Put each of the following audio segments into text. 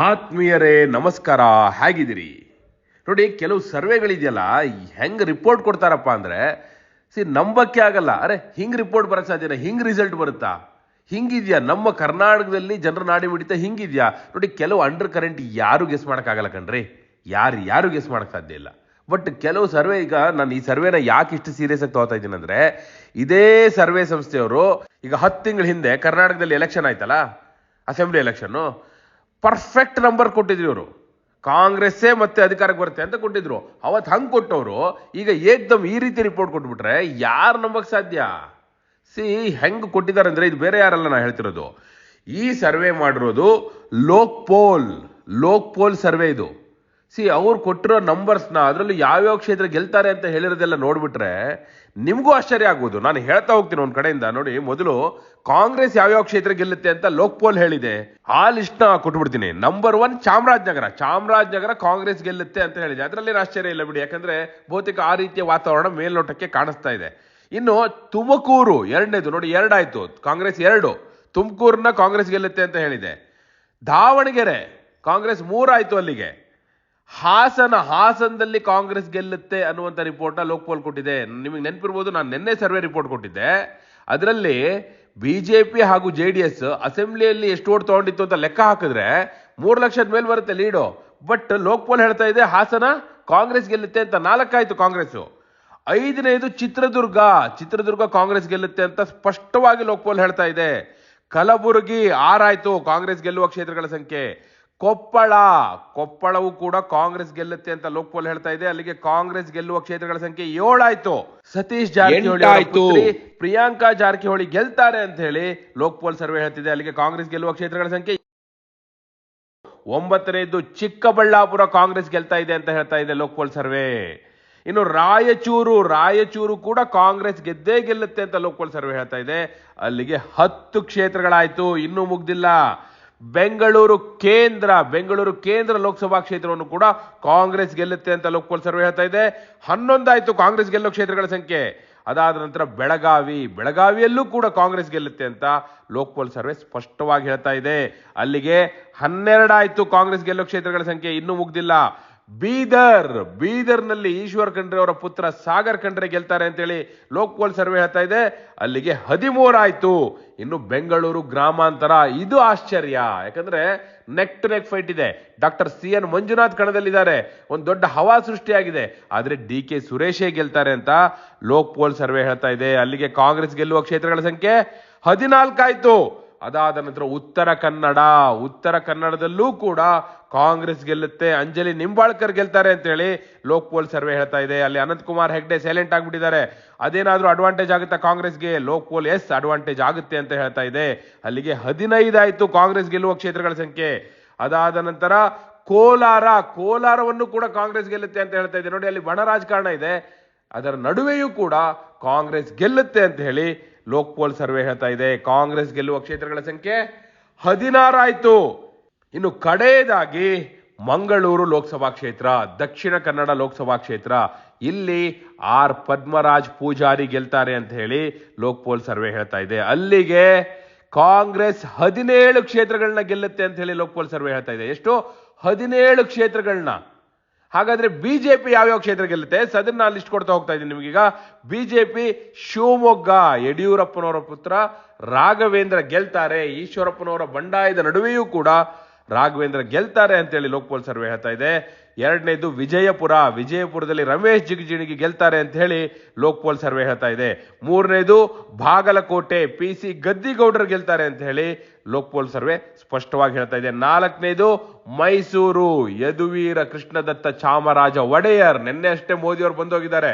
ಆತ್ಮೀಯರೇ, ನಮಸ್ಕಾರ, ಹೇಗಿದ್ದೀರಿ? ನೋಡಿ, ಕೆಲವು ಸರ್ವೆಗಳಿದೆಯಲ್ಲ, ಹೆಂಗೆ ರಿಪೋರ್ಟ್ ಕೊಡ್ತಾರಪ್ಪ ಅಂದರೆ, ಸಿ, ನಂಬಕ್ಕೆ ಆಗಲ್ಲ. ಅರೆ, ಹಿಂಗೆ ರಿಪೋರ್ಟ್ ಬರೋ ಸಾಧ್ಯನ ಹಿಂಗೆ ರಿಸಲ್ಟ್ ಬರುತ್ತಾ? ಹಿಂಗಿದೆಯಾ? ನಮ್ಮ ಕರ್ನಾಟಕದಲ್ಲಿ ಜನರ ನಾಡಿ ಮಿಡಿತ ಹಿಂಗಿದೆಯಾ? ನೋಡಿ, ಕೆಲವು ಅಂಡರ್ ಕರೆಂಟ್ ಯಾರು ಗೆಸ್ ಮಾಡೋಕ್ಕಾಗಲ್ಲ ಕಣ್ರಿ. ಯಾರು ಯಾರು ಗೆಸ್ ಮಾಡೋಕ್ಕೆ ಸಾಧ್ಯ ಇಲ್ಲ. ಬಟ್ ಕೆಲವು ಸರ್ವೆ, ಈಗ ನಾನು ಈ ಸರ್ವೆನ ಯಾಕೆ ಇಷ್ಟು ಸೀರಿಯಸ್ ಆಗಿ ತಗೋತಾ ಇದ್ದೀನಿ ಅಂದರೆ, ಇದೇ ಸರ್ವೆ ಸಂಸ್ಥೆಯವರು ಈಗ ಹತ್ತು ತಿಂಗಳ ಹಿಂದೆ ಕರ್ನಾಟಕದಲ್ಲಿ ಎಲೆಕ್ಷನ್ ಆಯ್ತಲ್ಲ? ಅಸೆಂಬ್ಲಿ ಎಲೆಕ್ಷನ್ನು ಪರ್ಫೆಕ್ಟ್ ನಂಬರ್ ಕೊಟ್ಟಿದ್ರು ಇವರು. ಕಾಂಗ್ರೆಸ್ಸೇ ಮತ್ತೆ ಅಧಿಕಾರಕ್ಕೆ ಬರುತ್ತೆ ಅಂತ ಕೊಟ್ಟಿದ್ರು. ಅವತ್ತು ಹಂಗೆ ಕೊಟ್ಟವರು, ಈಗ ಏಕ್ದಮ್ ಈ ರೀತಿ ರಿಪೋರ್ಟ್ ಕೊಟ್ಬಿಟ್ರೆ ಯಾರು ನಂಬಕ್ಕೆ ಸಾಧ್ಯ? ಸಿ, ಹೆಂಗೆ ಕೊಟ್ಟಿದ್ದಾರೆ ಅಂದರೆ ಇದು ಬೇರೆ ಯಾರಲ್ಲ ನಾನು ಹೇಳ್ತಿರೋದು. ಈ ಸರ್ವೆ ಮಾಡಿರೋದು Lok poll Lok poll survey ಇದು. ಸಿ ಅವ್ರು ಕೊಟ್ಟಿರೋ ನಂಬರ್ಸ್ನ ಅದರಲ್ಲೂ ಯಾವ್ಯಾವ ಕ್ಷೇತ್ರ ಗೆಲ್ತಾರೆ ಅಂತ ಹೇಳಿರೋದೆಲ್ಲ ನೋಡಿಬಿಟ್ರೆ ನಿಮಗೂ ಆಶ್ಚರ್ಯ ಆಗ್ಬೋದು ನಾನು ಹೇಳ್ತಾ ಹೋಗ್ತೀನಿ ಒಂದು ಕಡೆಯಿಂದ. ನೋಡಿ, ಮೊದಲು ಕಾಂಗ್ರೆಸ್ ಯಾವ್ಯಾವ ಕ್ಷೇತ್ರ ಗೆಲ್ಲುತ್ತೆ ಅಂತ ಲೋಕ್ಪೋಲ್ ಹೇಳಿದೆ. ಆ ಲಿಸ್ಟ್ನ ಕೊಟ್ಬಿಡ್ತೀನಿ. Number one Chamarajanagar. Chamarajanagar Congress ಗೆಲ್ಲುತ್ತೆ ಅಂತ ಹೇಳಿದೆ. ಅದರಲ್ಲಿ ಆಶ್ಚರ್ಯ ಇಲ್ಲ ಬಿಡಿ. ಯಾಕಂದ್ರೆ ಬಹುತೇಕ ಆ ರೀತಿಯ ವಾತಾವರಣ ಮೇಲ್ನೋಟಕ್ಕೆ ಕಾಣಿಸ್ತಾ ಇದೆ. ಇನ್ನು ತುಮಕೂರು ಎರಡನೇದು. ನೋಡಿ, ಎರಡಾಯ್ತು. ಕಾಂಗ್ರೆಸ್ ಎರಡು. ತುಮಕೂರನ್ನ ಕಾಂಗ್ರೆಸ್ ಗೆಲ್ಲುತ್ತೆ ಅಂತ ಹೇಳಿದೆ. ದಾವಣಗೆರೆ ಕಾಂಗ್ರೆಸ್ ಮೂರಾಯ್ತು ಅಲ್ಲಿಗೆ. ಹಾಸನ ಹಾಸನದಲ್ಲಿ ಕಾಂಗ್ರೆಸ್ ಗೆಲ್ಲುತ್ತೆ ಅನ್ನುವಂಥ ರಿಪೋರ್ಟ್ನ ಲೋಕ್ಪಾಲ್ ಕೊಟ್ಟಿದೆ. ನಿಮಗೆ ನೆನಪಿರ್ಬೋದು, ನಾನು ನಿನ್ನೆ ಸರ್ವೆ ರಿಪೋರ್ಟ್ ಕೊಟ್ಟಿದ್ದೆ. ಅದರಲ್ಲಿ ಹಾಗೂ ಜೆ ಡಿ ಎಸ್ ಅಸೆಂಬ್ಲಿಯಲ್ಲಿ ಎಷ್ಟು ಓಟ್ ತಗೊಂಡಿತ್ತು ಅಂತ ಲೆಕ್ಕ ಹಾಕಿದ್ರೆ ಮೂರು ಲಕ್ಷದ ಮೇಲೆ ಬರುತ್ತೆ ಲೀಡು ಬಟ್ ಲೋಕಪಾಲ್ ಹೇಳ್ತಾ ಇದೆ, ಹಾಸನ ಕಾಂಗ್ರೆಸ್ ಗೆಲ್ಲುತ್ತೆ ಅಂತ ನಾಲ್ಕಾಯ್ತು ಕಾಂಗ್ರೆಸ್. ಐದನೇದು ಚಿತ್ರದುರ್ಗ. ಚಿತ್ರದುರ್ಗ ಕಾಂಗ್ರೆಸ್ ಗೆಲ್ಲುತ್ತೆ ಅಂತ ಸ್ಪಷ್ಟವಾಗಿ ಲೋಕಪಾಲ್ ಹೇಳ್ತಾ ಇದೆ. ಕಲಬುರಗಿ ಆರಾಯ್ತು ಕಾಂಗ್ರೆಸ್ ಗೆಲ್ಲುವ ಕ್ಷೇತ್ರಗಳ ಸಂಖ್ಯೆ. ಕೊಪ್ಪಳ. ಕೊಪ್ಪಳವು ಕೂಡ ಕಾಂಗ್ರೆಸ್ ಗೆಲ್ಲುತ್ತೆ ಅಂತ ಲೋಕ್ಪಾಲ್ ಹೇಳ್ತಾ ಇದೆ. ಅಲ್ಲಿಗೆ ಕಾಂಗ್ರೆಸ್ ಗೆಲ್ಲುವ ಕ್ಷೇತ್ರಗಳ ಸಂಖ್ಯೆ ಏಳಾಯ್ತು. ಸತೀಶ್ ಜಾರಕಿಹೊಳಿ ಆಯ್ತು ಪ್ರಿಯಾಂಕಾ ಜಾರಕಿಹೊಳಿ ಗೆಲ್ತಾರೆ ಅಂತ ಹೇಳಿ ಲೋಕ್ಪಾಲ್ ಸರ್ವೆ ಹೇಳ್ತಿದೆ. ಅಲ್ಲಿಗೆ ಕಾಂಗ್ರೆಸ್ ಗೆಲ್ಲುವ ಕ್ಷೇತ್ರಗಳ ಸಂಖ್ಯೆ ಒಂಬತ್ತನೇದು ಚಿಕ್ಕಬಳ್ಳಾಪುರ ಕಾಂಗ್ರೆಸ್ ಗೆಲ್ತಾ ಇದೆ ಅಂತ ಹೇಳ್ತಾ ಇದೆ ಲೋಕ್ಪಾಲ್ ಸರ್ವೆ. ಇನ್ನು ರಾಯಚೂರು ರಾಯಚೂರು ಕೂಡ ಕಾಂಗ್ರೆಸ್ ಗೆದ್ದೇ ಗೆಲ್ಲುತ್ತೆ ಅಂತ ಲೋಕ್ಪಾಲ್ ಸರ್ವೆ ಹೇಳ್ತಾ ಇದೆ. ಅಲ್ಲಿಗೆ ಹತ್ತು ಕ್ಷೇತ್ರಗಳಾಯ್ತು. ಇನ್ನೂ ಮುಗ್ದಿಲ್ಲ. ಬೆಂಗಳೂರು ಕೇಂದ್ರ ಬೆಂಗಳೂರು ಕೇಂದ್ರ ಲೋಕಸಭಾ ಕ್ಷೇತ್ರವನ್ನು ಕೂಡ ಕಾಂಗ್ರೆಸ್ ಗೆಲ್ಲುತ್ತೆ ಅಂತ ಲೋಕಪಾಲ್ ಸರ್ವೆ ಹೇಳ್ತಾ ಇದೆ. ಹನ್ನೊಂದಾಯಿತು ಕಾಂಗ್ರೆಸ್ ಗೆಲ್ಲೋ ಕ್ಷೇತ್ರಗಳ ಸಂಖ್ಯೆ. ಅದಾದ ನಂತರ ಬೆಳಗಾವಿ, ಬೆಳಗಾವಿಯಲ್ಲೂ ಕೂಡ ಕಾಂಗ್ರೆಸ್ ಗೆಲ್ಲುತ್ತೆ ಅಂತ ಲೋಕಪಾಲ್ ಸರ್ವೆ ಸ್ಪಷ್ಟವಾಗಿ ಹೇಳ್ತಾ ಇದೆ. ಅಲ್ಲಿಗೆ ಹನ್ನೆರಡಾಯಿತು ಕಾಂಗ್ರೆಸ್ ಗೆಲ್ಲೋ ಕ್ಷೇತ್ರಗಳ ಸಂಖ್ಯೆ ಇನ್ನೂ ಮುಗ್ದಿಲ್ಲ. ಬೀದರ್, ಬೀದರ್ನಲ್ಲಿ ಈಶ್ವರ್ ಖಂಡ್ರೆ ಅವರ ಪುತ್ರ ಸಾಗರ್ ಖಂಡ್ರೆ ಗೆಲ್ತಾರೆ ಅಂತೇಳಿ ಲೋಕ್ಪಾಲ್ ಸರ್ವೆ ಹೇಳ್ತಾ ಇದೆ. ಅಲ್ಲಿಗೆ ಹದಿಮೂರಾಯ್ತು. ಇನ್ನು ಬೆಂಗಳೂರು ಗ್ರಾಮಾಂತರ, ಇದು ಆಶ್ಚರ್ಯ. ಯಾಕಂದ್ರೆ ನೆಕ್ ಟು ನೆಕ್ ಫೈಟ್ ಇದೆ. ಡಾಕ್ಟರ್ ಸಿ ಎನ್ ಮಂಜುನಾಥ್ ಕಣದಲ್ಲಿದ್ದಾರೆ. ಒಂದು ದೊಡ್ಡ ಹವಾ ಸೃಷ್ಟಿಯಾಗಿದೆ. ಆದ್ರೆ ಡಿ ಕೆ ಸುರೇಶೇ ಗೆಲ್ತಾರೆ ಅಂತ ಲೋಕ್ಪಾಲ್ ಸರ್ವೆ ಹೇಳ್ತಾ ಇದೆ. ಅಲ್ಲಿಗೆ ಕಾಂಗ್ರೆಸ್ ಗೆಲ್ಲುವ ಕ್ಷೇತ್ರಗಳ ಸಂಖ್ಯೆ ಹದಿನಾಲ್ಕಾಯ್ತು. ಅದಾದ ನಂತರ ಉತ್ತರ ಕನ್ನಡ, ಉತ್ತರ ಕನ್ನಡದಲ್ಲೂ ಕೂಡ ಕಾಂಗ್ರೆಸ್ ಗೆಲ್ಲುತ್ತೆ, ಅಂಜಲಿ ನಿಂಬಾಳ್ಕರ್ ಗೆಲ್ತಾರೆ ಅಂತ ಹೇಳಿ ಲೋಕ್ಪಾಲ್ ಸರ್ವೆ ಹೇಳ್ತಾ ಇದೆ. ಅಲ್ಲಿ ಅನಂತ್ ಕುಮಾರ್ ಹೆಗ್ಡೆ ಸೈಲೆಂಟ್ ಆಗಿಬಿಟ್ಟಿದ್ದಾರೆ. ಅದೇನಾದ್ರೂ ಅಡ್ವಾಂಟೇಜ್ ಆಗುತ್ತಾ ಕಾಂಗ್ರೆಸ್ಗೆ? ಲೋಕ್ಪಾಲ್ ಎಸ್ ಅಡ್ವಾಂಟೇಜ್ ಆಗುತ್ತೆ ಅಂತ ಹೇಳ್ತಾ ಇದೆ. ಅಲ್ಲಿಗೆ ಹದಿನೈದಾಯ್ತು ಕಾಂಗ್ರೆಸ್ ಗೆಲ್ಲುವ ಕ್ಷೇತ್ರಗಳ ಸಂಖ್ಯೆ. ಅದಾದ ನಂತರ ಕೋಲಾರ, ಕೋಲಾರವನ್ನು ಕೂಡ ಕಾಂಗ್ರೆಸ್ ಗೆಲ್ಲುತ್ತೆ ಅಂತ ಹೇಳ್ತಾ ಇದೆ. ನೋಡಿ, ಅಲ್ಲಿ ಬಣ ರಾಜಕಾರಣ ಇದೆ. ಅದರ ನಡುವೆಯೂ ಕೂಡ ಕಾಂಗ್ರೆಸ್ ಗೆಲ್ಲುತ್ತೆ ಅಂತ ಹೇಳಿ ಲೋಕ್ಪಾಲ್ ಸರ್ವೆ ಹೇಳ್ತಾ ಇದೆ. ಕಾಂಗ್ರೆಸ್ ಗೆಲ್ಲುವ ಕ್ಷೇತ್ರಗಳ ಸಂಖ್ಯೆ ಹದಿನಾರಾಯ್ತು ಇನ್ನು ಕಡೆಯದಾಗಿ ಮಂಗಳೂರು ಲೋಕಸಭಾ ಕ್ಷೇತ್ರ, ದಕ್ಷಿಣ ಕನ್ನಡ ಲೋಕಸಭಾ ಕ್ಷೇತ್ರ. ಇಲ್ಲಿ ಆರ್ ಪದ್ಮರಾಜ್ ಪೂಜಾರಿ ಗೆಲ್ತಾರೆ ಅಂತ ಹೇಳಿ ಲೋಕ್ಪೋಲ್ ಸರ್ವೆ ಹೇಳ್ತಾ ಇದೆ. ಅಲ್ಲಿಗೆ ಕಾಂಗ್ರೆಸ್ ಹದಿನೇಳು ಕ್ಷೇತ್ರಗಳನ್ನ ಗೆಲ್ಲುತ್ತೆ ಅಂತ ಹೇಳಿ ಲೋಕ್ಪಾಲ್ ಸರ್ವೆ ಹೇಳ್ತಾ ಇದೆ. ಎಷ್ಟು? ಹದಿನೇಳು ಕ್ಷೇತ್ರಗಳನ್ನ. ಹಾಗಾದ್ರೆ ಬಿಜೆಪಿ ಯಾವ್ಯಾವ ಕ್ಷೇತ್ರ ಗೆಲ್ಲುತ್ತೆ? ಸದನ್ನ ಲಿಸ್ಟ್ ಕೊಡ್ತಾ ಹೋಗ್ತಾ ಇದ್ದೀನಿ ನಿಮಗೀಗ. ಬಿಜೆಪಿ ಶಿವಮೊಗ್ಗ, ಯಡಿಯೂರಪ್ಪನವರ ಪುತ್ರ ರಾಘವೇಂದ್ರ ಗೆಲ್ತಾರೆ. ಈಶ್ವರಪ್ಪನವರ ಬಂಡಾಯದ ನಡುವೆಯೂ ಕೂಡ ರಾಘವೇಂದ್ರ ಗೆಲ್ತಾರೆ ಅಂತೇಳಿ ಲೋಕ್ಪಾಲ್ ಸರ್ವೆ ಹೇಳ್ತಾ ಇದೆ. ಎರಡನೇದು ವಿಜಯಪುರ. ವಿಜಯಪುರದಲ್ಲಿ ರಮೇಶ್ ಜಿಗಜಿಣಿಗೆ ಗೆಲ್ತಾರೆ ಅಂತ ಹೇಳಿ ಲೋಕ್ಪಾಲ್ ಸರ್ವೆ ಹೇಳ್ತಾ ಇದೆ. ಮೂರನೇದು ಬಾಗಲಕೋಟೆ. ಪಿ ಸಿ ಗದ್ದಿಗೌಡರು ಗೆಲ್ತಾರೆ ಅಂತ ಹೇಳಿ ಲೋಕ್ಪಾಲ್ ಸರ್ವೆ ಸ್ಪಷ್ಟವಾಗಿ ಹೇಳ್ತಾ ಇದೆ. ನಾಲ್ಕನೇದು ಮೈಸೂರು. ಯದುವೀರ ಕೃಷ್ಣದತ್ತ ಚಾಮರಾಜ ಒಡೆಯರ್. ನಿನ್ನೆ ಅಷ್ಟೇ ಮೋದಿ ಅವರು ಬಂದೋಗಿದ್ದಾರೆ.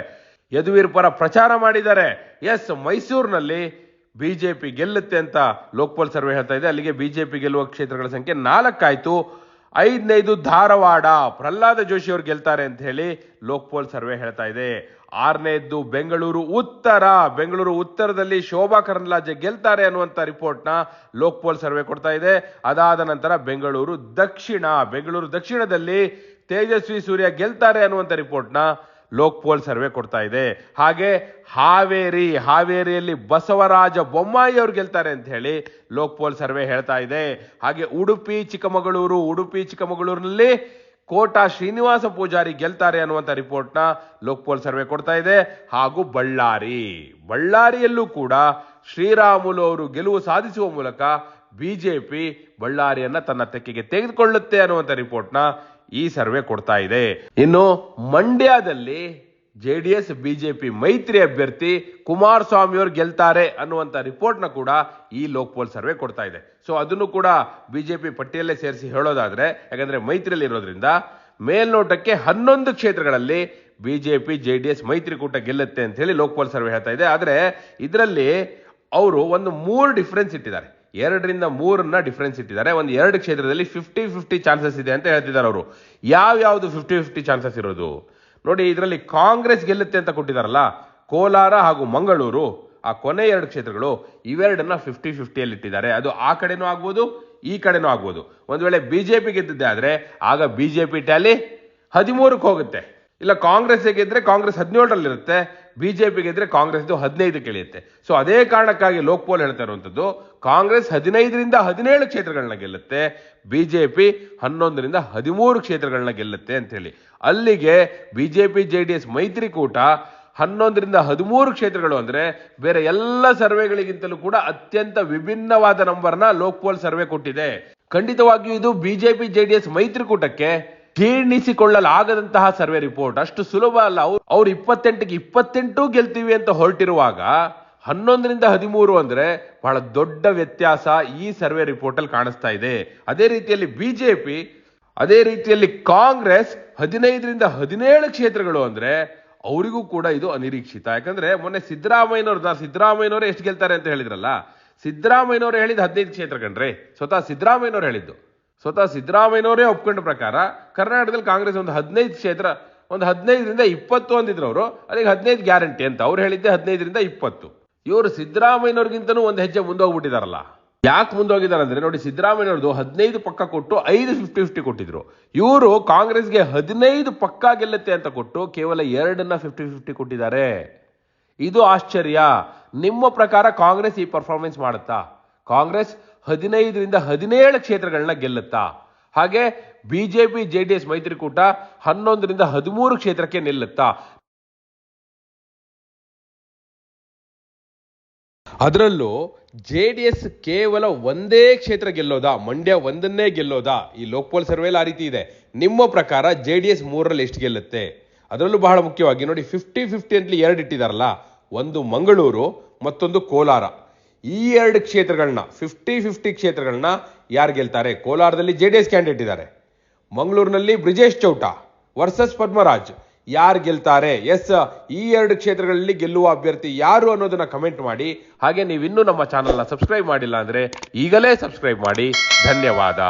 ಯದುವೀರ್ ಪರ ಪ್ರಚಾರ ಮಾಡಿದ್ದಾರೆ. ಎಸ್ ಮೈಸೂರಿನಲ್ಲಿ ಬಿಜೆಪಿ ಗೆಲ್ಲುತ್ತೆ ಅಂತ ಲೋಕಪಾಲ್ ಸರ್ವೆ ಹೇಳ್ತಾ ಇದೆ. ಅಲ್ಲಿಗೆ ಬಿಜೆಪಿ ಗೆಲ್ಲುವ ಕ್ಷೇತ್ರಗಳ ಸಂಖ್ಯೆ ನಾಲ್ಕಾಯ್ತು. ಐದನೈದು ಧಾರವಾಡ, ಪ್ರಹ್ಲಾದ ಜೋಶಿ ಅವರು ಗೆಲ್ತಾರೆ ಅಂತ ಹೇಳಿ ಲೋಕಪಾಲ್ ಸರ್ವೆ ಹೇಳ್ತಾ ಇದೆ. ಆರನೇದ್ದು ಬೆಂಗಳೂರು ಉತ್ತರ. ಬೆಂಗಳೂರು ಉತ್ತರದಲ್ಲಿ ಶೋಭಾ ಕರಂದ್ಲಾಜೆ ಗೆಲ್ತಾರೆ ಅನ್ನುವಂಥ ರಿಪೋರ್ಟ್ನ ಲೋಕಪಾಲ್ ಸರ್ವೆ ಕೊಡ್ತಾ ಇದೆ. ಅದಾದ ನಂತರ ಬೆಂಗಳೂರು ದಕ್ಷಿಣ. ಬೆಂಗಳೂರು ದಕ್ಷಿಣದಲ್ಲಿ ತೇಜಸ್ವಿ ಸೂರ್ಯ ಗೆಲ್ತಾರೆ ಅನ್ನುವಂಥ ರಿಪೋರ್ಟ್ನ ಲೋಕ್ಪೋಲ್ ಸರ್ವೆ ಕೊಡ್ತಾ ಇದೆ. ಹಾಗೆ ಹಾವೇರಿ, ಹಾವೇರಿಯಲ್ಲಿ ಬಸವರಾಜ ಬೊಮ್ಮಾಯಿ ಅವ್ರು ಗೆಲ್ತಾರೆ ಅಂತ ಹೇಳಿ ಲೋಕ್ಪೋಲ್ ಸರ್ವೆ ಹೇಳ್ತಾ ಇದೆ. ಹಾಗೆ ಉಡುಪಿ, ಚಿಕ್ಕಮಗಳೂರು, ಉಡುಪಿ, ಚಿಕ್ಕಮಗಳೂರಿನಲ್ಲಿ ಕೋಟಾ ಶ್ರೀನಿವಾಸ ಪೂಜಾರಿ ಗೆಲ್ತಾರೆ ಅನ್ನುವಂಥ ರಿಪೋರ್ಟ್ನ ಲೋಕ್ಪೋಲ್ ಸರ್ವೆ ಕೊಡ್ತಾ ಇದೆ. ಹಾಗೂ ಬಳ್ಳಾರಿ, ಬಳ್ಳಾರಿಯಲ್ಲೂ ಕೂಡ ಶ್ರೀರಾಮುಲು ಅವರು ಗೆಲುವು ಸಾಧಿಸುವ ಮೂಲಕ ಬಿಜೆಪಿ ಬಳ್ಳಾರಿಯನ್ನು ತನ್ನ ತೆಕ್ಕೆಗೆ ತೆಗೆದುಕೊಳ್ಳುತ್ತೆ ಅನ್ನುವಂಥ ರಿಪೋರ್ಟ್ನ ಈ ಸರ್ವೆ ಕೊಡ್ತಾ ಇದೆ. ಇನ್ನು ಮಂಡ್ಯದಲ್ಲಿ ಜೆ ಡಿ ಎಸ್ ಬಿಜೆಪಿ ಮೈತ್ರಿ ಅಭ್ಯರ್ಥಿ ಕುಮಾರಸ್ವಾಮಿ ಅವರು ಗೆಲ್ತಾರೆ ಅನ್ನುವಂಥ ರಿಪೋರ್ಟ್ನ ಕೂಡ ಈ ಲೋಕ್ಪೋಲ್ ಸರ್ವೆ ಕೊಡ್ತಾ ಇದೆ. ಸೊ ಅದನ್ನು ಕೂಡ ಬಿಜೆಪಿ ಪಟ್ಟಿಯಲ್ಲೇ ಸೇರಿಸಿ ಹೇಳೋದಾದ್ರೆ, ಯಾಕಂದರೆ ಮೈತ್ರಿಯಲ್ಲಿ ಇರೋದ್ರಿಂದ ಮೇಲ್ನೋಟಕ್ಕೆ ಹನ್ನೊಂದು ಕ್ಷೇತ್ರಗಳಲ್ಲಿ ಬಿಜೆಪಿ ಜೆ ಡಿ ಎಸ್ ಮೈತ್ರಿಕೂಟ ಗೆಲ್ಲುತ್ತೆ ಅಂತ ಹೇಳಿ ಲೋಕ್ಪಾಲ್ ಸರ್ವೆ ಹೇಳ್ತಾ ಇದೆ. ಆದರೆ, ಇದರಲ್ಲಿ ಅವರು ಒಂದು ಮೂರು ಡಿಫ್ರೆನ್ಸ್ ಇಟ್ಟಿದ್ದಾರೆ. ಎರಡರಿಂದ ಮೂರನ್ನ ಡಿಫ್ರೆನ್ಸ್ ಇಟ್ಟಿದ್ದಾರೆ. ಒಂದು ಎರಡು ಕ್ಷೇತ್ರದಲ್ಲಿ ಫಿಫ್ಟಿ ಫಿಫ್ಟಿ ಚಾನ್ಸಸ್ ಇದೆ ಅಂತ ಹೇಳ್ತಿದ್ದಾರೆ ಅವರು. ಯಾವ್ಯಾವುದು ಫಿಫ್ಟಿ ಫಿಫ್ಟಿ ಚಾನ್ಸಸ್ ಇರೋದು? ನೋಡಿ, ಇದರಲ್ಲಿ ಕಾಂಗ್ರೆಸ್ ಗೆಲ್ಲುತ್ತೆ ಅಂತ ಕೊಟ್ಟಿದ್ದಾರಲ್ಲ ಕೋಲಾರ ಹಾಗೂ ಮಂಗಳೂರು, ಆ ಕೊನೆ ಎರಡು ಕ್ಷೇತ್ರಗಳು ಇವೆರಡನ್ನ ಫಿಫ್ಟಿ ಫಿಫ್ಟಿಯಲ್ಲಿ ಇಟ್ಟಿದ್ದಾರೆ. ಅದು ಆ ಕಡೆನೂ ಆಗ್ಬೋದು, ಈ ಕಡೆನೂ ಆಗ್ಬೋದು. ಒಂದು ವೇಳೆ ಬಿಜೆಪಿ ಗೆದ್ದಿದ್ದೆ ಆದರೆ, ಆಗ ಬಿಜೆಪಿ ಟ್ಯಾಲಿ ಹದಿಮೂರಕ್ಕೆ ಹೋಗುತ್ತೆ. ಇಲ್ಲ ಕಾಂಗ್ರೆಸ್ ಹೇಗಿದ್ರೆ ಕಾಂಗ್ರೆಸ್ ಹದಿನೇಳರಲ್ಲಿ ಜೆ ಬಿಜೆಪಿ ಗೆದ್ರೆ ಕಾಂಗ್ರೆಸ್ ಹದಿನೈದಕ್ಕೆ ಇಳಿಯುತ್ತೆ ಸೊ ಅದೇ ಕಾರಣಕ್ಕಾಗಿ ಲೋಕ್ಪೋಲ್ ಹೇಳ್ತಾ ಇರುವಂಥದ್ದು, ಕಾಂಗ್ರೆಸ್ ಹದಿನೈದರಿಂದ ಹದಿನೇಳು ಕ್ಷೇತ್ರಗಳನ್ನ ಗೆಲ್ಲುತ್ತೆ, ಬಿಜೆಪಿ ಹನ್ನೊಂದರಿಂದ ಹದಿಮೂರು ಕ್ಷೇತ್ರಗಳನ್ನ ಗೆಲ್ಲುತ್ತೆ ಅಂತ ಹೇಳಿ ಅಲ್ಲಿಗೆ ಬಿಜೆಪಿ ಜೆ ಡಿ ಎಸ್ ಮೈತ್ರಿಕೂಟ ಹನ್ನೊಂದರಿಂದ ಹದಿಮೂರು ಕ್ಷೇತ್ರಗಳು ಅಂದ್ರೆ ಬೇರೆ ಎಲ್ಲ ಸರ್ವೆಗಳಿಗಿಂತಲೂ ಕೂಡ ಅತ್ಯಂತ ವಿಭಿನ್ನವಾದ ನಂಬರ್ನ ಲೋಕ್ಪೋಲ್ ಸರ್ವೆ ಕೊಟ್ಟಿದೆ. ಖಂಡಿತವಾಗಿಯೂ ಇದು ಬಿಜೆಪಿ, ಜೆಡಿಎಸ್ ಮೈತ್ರಿಕೂಟಕ್ಕೆ ಜೀರ್ಣಿಸಿಕೊಳ್ಳಲಾಗದಂತಹ ಸರ್ವೆ ರಿಪೋರ್ಟ್. ಅಷ್ಟು ಸುಲಭ ಅಲ್ಲ. ಅವ್ರು ಅವ್ರು ಇಪ್ಪತ್ತೆಂಟಿಗೆ ಇಪ್ಪತ್ತೆಂಟು ಗೆಲ್ತೀವಿ ಅಂತ ಹೊರಟಿರುವಾಗ, ಹನ್ನೊಂದರಿಂದ ಹದಿಮೂರು ಅಂದ್ರೆ ಬಹಳ ದೊಡ್ಡ ವ್ಯತ್ಯಾಸ ಈ ಸರ್ವೆ ರಿಪೋರ್ಟ್ ಅಲ್ಲಿ ಕಾಣಿಸ್ತಾ ಇದೆ. ಅದೇ ರೀತಿಯಲ್ಲಿ ಬಿಜೆಪಿ, ಅದೇ ರೀತಿಯಲ್ಲಿ ಕಾಂಗ್ರೆಸ್, ಹದಿನೈದರಿಂದ ಹದಿನೇಳು ಕ್ಷೇತ್ರಗಳು ಅಂದ್ರೆ ಅವರಿಗೂ ಕೂಡ ಇದು ಅನಿರೀಕ್ಷಿತ. ಯಾಕಂದ್ರೆ ಮೊನ್ನೆ ಸಿದ್ದರಾಮಯ್ಯನವರು ಸಿದ್ದರಾಮಯ್ಯನವರು ಎಷ್ಟು ಗೆಲ್ತಾರೆ ಅಂತ ಹೇಳಿದ್ರಲ್ಲ? ಸಿದ್ದರಾಮಯ್ಯನವರು ಹೇಳಿದ ಹದಿನೈದು ಕ್ಷೇತ್ರ ಕಣ್ರಿ. ಸ್ವತಃ ಸಿದ್ದರಾಮಯ್ಯನವರು ಹೇಳಿದ್ದು. ಸ್ವತಃ ಸಿದ್ದರಾಮಯ್ಯನವರೇ ಒಪ್ಕೊಂಡ ಪ್ರಕಾರ ಕರ್ನಾಟಕದಲ್ಲಿ ಕಾಂಗ್ರೆಸ್ ಒಂದು ಹದಿನೈದು ಕ್ಷೇತ್ರ, ಒಂದು ಹದಿನೈದರಿಂದ ಇಪ್ಪತ್ತು ಅಂದಿದ್ರು ಅವರು ಅದಕ್ಕೆ ಹದಿನೈದು ಗ್ಯಾರಂಟಿ ಅಂತ ಅವ್ರು ಹೇಳಿದ್ದೆ ಹದಿನೈದರಿಂದ ಇಪ್ಪತ್ತು. ಇವರು ಸಿದ್ದರಾಮಯ್ಯನವ್ರಿಗಿಂತನೂ ಒಂದು ಹೆಜ್ಜೆ ಮುಂದೋಗ್ಬಿಟ್ಟಿದಾರಲ್ಲ. ಯಾಕೆ ಮುಂದೋಗಿದ್ದಾರೆ ಅಂದರೆ ನೋಡಿ ಸಿದ್ದರಾಮಯ್ಯನವ್ರದ್ದು ಹದಿನೈದು ಪಕ್ಕ ಕೊಟ್ಟು ಐದು ಫಿಫ್ಟಿ ಫಿಫ್ಟಿ ಕೊಟ್ಟಿದ್ರು. ಇವರು ಕಾಂಗ್ರೆಸ್ಗೆ ಹದಿನೈದು ಪಕ್ಕ ಗೆಲ್ಲುತ್ತೆ ಅಂತ ಕೊಟ್ಟು ಕೇವಲ ಎರಡನ್ನ ಫಿಫ್ಟಿ ಫಿಫ್ಟಿ ಕೊಟ್ಟಿದ್ದಾರೆ. ಇದು ಆಶ್ಚರ್ಯ. ನಿಮ್ಮ ಪ್ರಕಾರ ಕಾಂಗ್ರೆಸ್ ಈ ಪರ್ಫಾರ್ಮೆನ್ಸ್ ಮಾಡುತ್ತಾ? ಕಾಂಗ್ರೆಸ್ ಹದಿನೈದರಿಂದ ಹದಿನೇಳು ಕ್ಷೇತ್ರಗಳನ್ನ ಗೆಲ್ಲುತ್ತಾ? ಹಾಗೆ ಬಿಜೆಪಿ ಎಸ್ ಮೈತ್ರಿಕೂಟ ಹನ್ನೊಂದರಿಂದ ಹದಿಮೂರು ಕ್ಷೇತ್ರಕ್ಕೆ ನಿಲ್ಲುತ್ತಾ? ಅದರಲ್ಲೂ ಜೆ ಡಿ ಎಸ್ ಕೇವಲ ಒಂದೇ ಕ್ಷೇತ್ರ ಗೆಲ್ಲೋದಾ? ಮಂಡ್ಯ ಒಂದನ್ನೇ ಗೆಲ್ಲೋದಾ? ಈ ಲೋಕಪಾಲ್ ಸರ್ವೆಲ್ ಆ ರೀತಿ ಇದೆ. ನಿಮ್ಮ ಪ್ರಕಾರ ಜೆ ಡಿ ಎಸ್ ಮೂರರಲ್ಲಿ ಎಷ್ಟು ಗೆಲ್ಲುತ್ತೆ? ಅದರಲ್ಲೂ ಬಹಳ ಮುಖ್ಯವಾಗಿ ನೋಡಿ ಫಿಫ್ಟಿ ಫಿಫ್ಟಿ ಅಂತಲಿ ಎರಡು ಇಟ್ಟಿದಾರಲ್ಲ? ಒಂದು ಮಂಗಳೂರು, ಮತ್ತೊಂದು ಕೋಲಾರ. ಈ ಎರಡು ಕ್ಷೇತ್ರಗಳನ್ನ ಫಿಫ್ಟಿ ಫಿಫ್ಟಿ ಕ್ಷೇತ್ರಗಳನ್ನ ಯಾರು ಗೆಲ್ತಾರೆ? ಕೋಲಾರದಲ್ಲಿ ಜೆ ಡಿ ಎಸ್ ಕ್ಯಾಂಡಿಡೇಟ್ ಇದ್ದಾರೆ. ಮಂಗಳೂರಿನಲ್ಲಿ ಬ್ರಿಜೇಶ್ ಚೌಟ ವರ್ಸಸ್ ಪದ್ಮರಾಜ್ ಯಾರು ಗೆಲ್ತಾರೆ? ಎಸ್, ಈ ಎರಡು ಕ್ಷೇತ್ರಗಳಲ್ಲಿ ಗೆಲ್ಲುವ ಅಭ್ಯರ್ಥಿ ಯಾರು ಅನ್ನೋದನ್ನ ಕಮೆಂಟ್ ಮಾಡಿ. ಹಾಗೆ ನೀವು ಇನ್ನೂ ನಮ್ಮ ಚಾನಲ್ನ ಸಬ್ಸ್ಕ್ರೈಬ್ ಮಾಡಿಲ್ಲ ಅಂದ್ರೆ ಈಗಲೇ ಸಬ್ಸ್ಕ್ರೈಬ್ ಮಾಡಿ. ಧನ್ಯವಾದ.